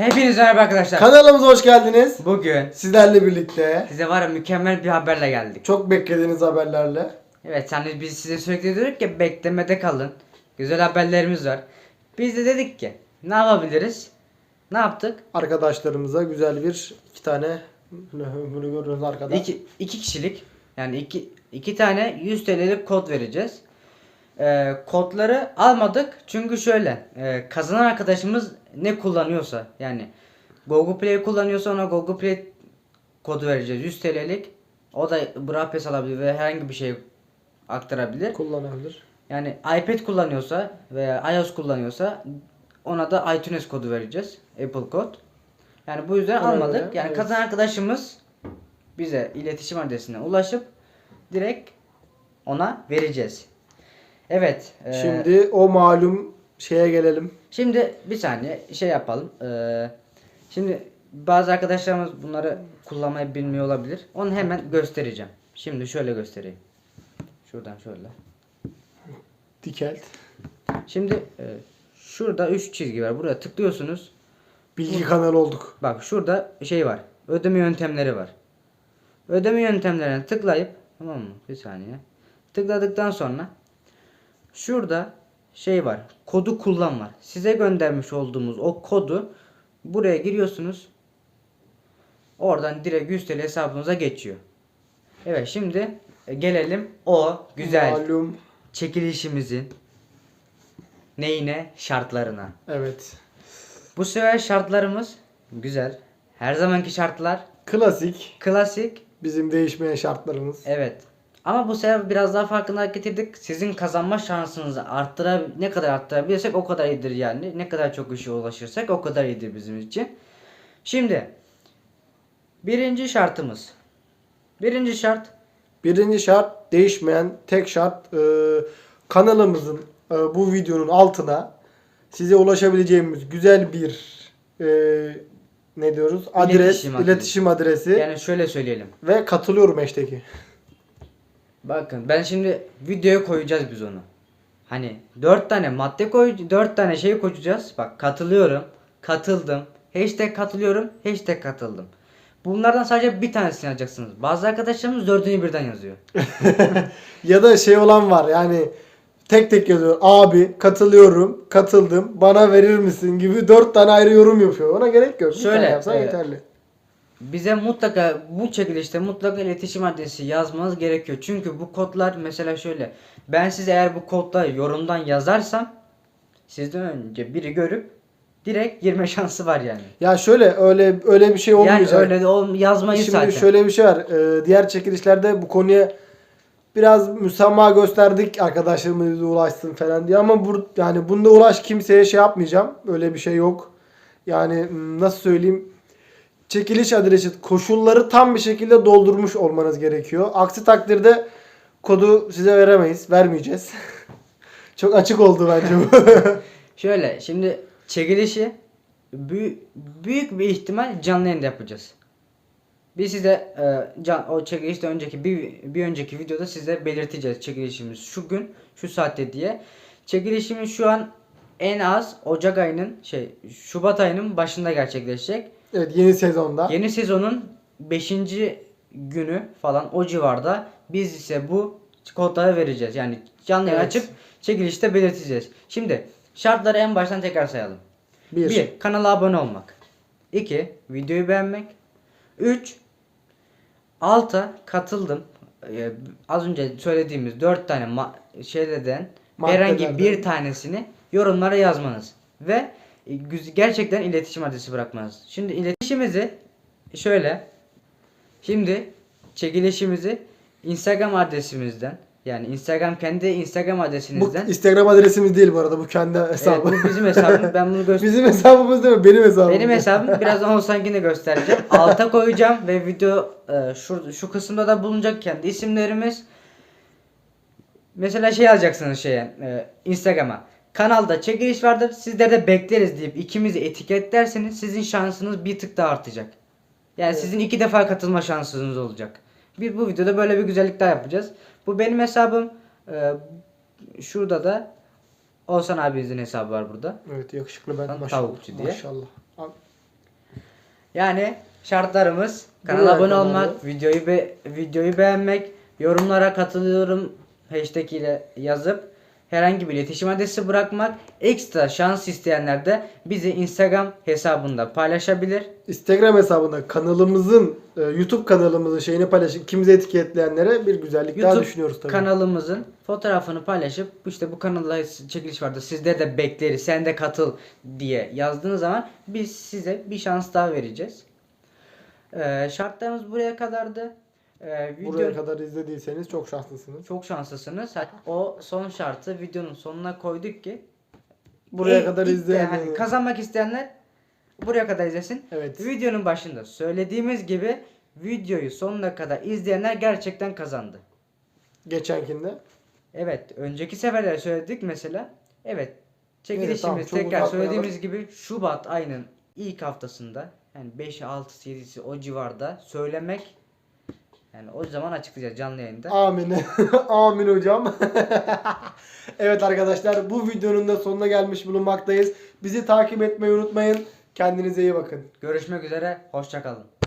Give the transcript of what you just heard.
Hepinize merhaba arkadaşlar. Kanalımıza hoş geldiniz. Bugün Sizlerle birlikte size var ya mükemmel bir haberle geldik. çok beklediğiniz haberlerle Evet hani biz size sürekli diyorduk ki beklemede kalın. Güzel haberlerimiz var. Biz de dedik ki ne yapabiliriz? Ne yaptık? arkadaşlarımıza güzel bir iki tane bunu görüyoruz arkada. İki, iki kişilik yani iki, iki tane 100 TL'lik kod vereceğiz. Ee, kodları almadık çünkü şöyle e, kazanan arkadaşımız ne kullanıyorsa yani Google Play kullanıyorsa ona Google Play kodu vereceğiz 100 TL'lik. O da Brapes alabilir ve herhangi bir şey aktarabilir. kullanabilir. Yani iPad kullanıyorsa veya iOS kullanıyorsa ona da iTunes kodu vereceğiz. Apple kod. Yani bu yüzden Ona almadık. göre, yani evet. kazanan arkadaşımız bize iletişim adresine ulaşıp direkt ona vereceğiz. Evet. e, Şimdi o malum şeye gelelim. Şimdi bir saniye şey yapalım. Ee, şimdi bazı arkadaşlarımız bunları kullanmayı bilmiyor olabilir. Onu hemen göstereceğim. Şimdi şöyle göstereyim. Şuradan şöyle. Dikelt. Şimdi e, şurada 3 çizgi var. Buraya tıklıyorsunuz. Bilgi kanalı olduk. Bak şurada şey var. Ödeme yöntemleri var. Ödeme yöntemlerine tıklayıp tamam mı? Bir saniye. Tıkladıktan sonra şurada şey var. Kodu kullan var. Size göndermiş olduğumuz o kodu buraya giriyorsunuz. Oradan direkt 100 TL hesabınıza geçiyor. Evet şimdi e, gelelim o güzel Malum. çekilişimizin neyine şartlarına. Evet. Bu sefer şartlarımız güzel. Her zamanki şartlar Klasik. klasik. Bizim değişmeyen şartlarımız. Evet. Ama bu sefer biraz daha farkında getirdik. Sizin kazanma şansınızı arttıra ne kadar arttırabilirsek o kadar iyidir yani. Ne kadar çok işe ulaşırsak o kadar iyidir bizim için. Şimdi birinci şartımız. Birinci şart Birinci şart değişmeyen tek şart e, kanalımızın e, bu videonun altına size ulaşabileceğimiz güzel bir e, ne diyoruz adres İletişim iletişim, adresi. adresi yani şöyle söyleyelim. ve katılıyorum hashtag'i. Bakın ben şimdi videoya koyacağız biz onu. Hani dört tane madde koy, dört tane şey koyacağız. Bak katılıyorum, katıldım, hashtag katılıyorum, hashtag katıldım. Bunlardan sadece bir tanesini yazacaksınız. Bazı arkadaşlarımız dördünü birden yazıyor. Ya da şey olan var yani tek tek yazıyor. Abi katılıyorum, katıldım, bana verir misin gibi dört tane ayrı yorum yapıyor. Ona gerek yok. Bir Şöyle, tane yapsan e, yeterli. Bize mutlaka bu çekilişte mutlaka iletişim adresi yazmanız gerekiyor. Çünkü bu kodlar mesela şöyle. Ben size eğer bu kodla yorumdan yazarsam sizden önce biri görüp direkt girme şansı var yani. Ya şöyle öyle öyle bir şey olmayacak. Yani öyle de ol- yazmayı Şimdi zaten. şöyle bir şey var. Ee, diğer çekilişlerde bu konuya biraz müsamaha gösterdik arkadaşlarımız ulaşsın falan diye ama bu yani bunda ulaş kimseye şey yapmayacağım. Öyle bir şey yok. Yani nasıl söyleyeyim? Çekiliş adresi koşulları tam bir şekilde doldurmuş olmanız gerekiyor. Aksi takdirde kodu size veremeyiz, vermeyeceğiz. Çok açık oldu bence bu. Şöyle şimdi çekilişi büyük, büyük bir ihtimal canlı yayında yapacağız. Biz size e, can, o çekilişte önceki bir, bir önceki videoda size belirteceğiz çekilişimiz şu gün şu saatte diye. Çekilişimiz şu an en az Ocak ayının şey Şubat ayının başında gerçekleşecek. Evet yeni sezonda. Yeni sezonun 5. günü falan o civarda biz ise bu kodları vereceğiz. Yani canlı yayın Evet. açıp çekilişte belirteceğiz. Şimdi şartları en baştan tekrar sayalım. Bir. 1. Kanala abone olmak. 2. Videoyu beğenmek. 3. Alta katıldım. Ee, az önce söylediğimiz 4 tane ma- şeylerden herhangi Maddelerden. bir tanesini yorumlara yazmanız ve gerçekten iletişim adresi bırakmanız. Şimdi iletişimimizi şöyle şimdi çekilişimizi Instagram adresimizden yani Instagram kendi Instagram Bu adresinizden Instagram adresimiz değil bu arada bu kendi hesabı. Evet, bu bizim hesabımız. Ben bunu göster Bizim hesabımız değil mi? Benim hesabım. Benim hesabım birazdan Oğuzhan'ınkini göstereceğim. Alta koyacağım ve video e, şu, şu kısımda da bulunacak kendi isimlerimiz. Mesela şey yazacaksınız şeye e, Instagram'a. Kanalda çekiliş vardır sizler de bekleriz deyip ikimizi etiketlerseniz sizin şansınız bir tık daha artacak. Yani Evet. sizin iki defa katılma şansınız olacak. Bir bu videoda böyle bir güzellik daha yapacağız. Bu benim hesabım. E, şurada da Oğuzhan abimizin hesabı var burada. Evet yakışıklı ben maşallah. tavukçu diye. Maşallah. Yani şartlarımız kanala Buraya abone kadar olmak, videoyu be videoyu beğenmek, yorumlara katılıyorum hashtag ile yazıp herhangi bir iletişim adresi bırakmak, ekstra şans isteyenler de bizi Instagram hesabında paylaşabilir. Instagram hesabında kanalımızın e, YouTube kanalımızın şeyini paylaşıp ikimizi etiketleyenlere bir güzellik daha YouTube düşünüyoruz tabii. kanalımızın fotoğrafını paylaşıp işte bu kanalda çekiliş vardı sizde de bekleriz sen de katıl diye yazdığınız zaman biz size bir şans daha vereceğiz. Ee, şartlarımız buraya kadardı. Ee, video Buraya kadar izlediyseniz çok şanslısınız. çok şanslısınız. O son şartı videonun sonuna koyduk ki Buraya e, kadar izleyen yani kazanmak isteyenler buraya kadar izlesin. Evet. Videonun başında söylediğimiz gibi videoyu sonuna kadar izleyenler gerçekten kazandı. Geçenkinde. Evet, önceki seferler söyledik mesela. Evet, çekilişimiz tamam, çok tekrar söylediğimiz gibi Şubat ayının ilk haftasında yani 5'i 6'sı 7'si o civarda söylemek yani o zaman açıklayacağız canlı yayında. Amin. Amin hocam. evet arkadaşlar bu videonun da sonuna gelmiş bulunmaktayız. Bizi takip etmeyi unutmayın. Kendinize iyi bakın. Görüşmek üzere, hoşça kalın.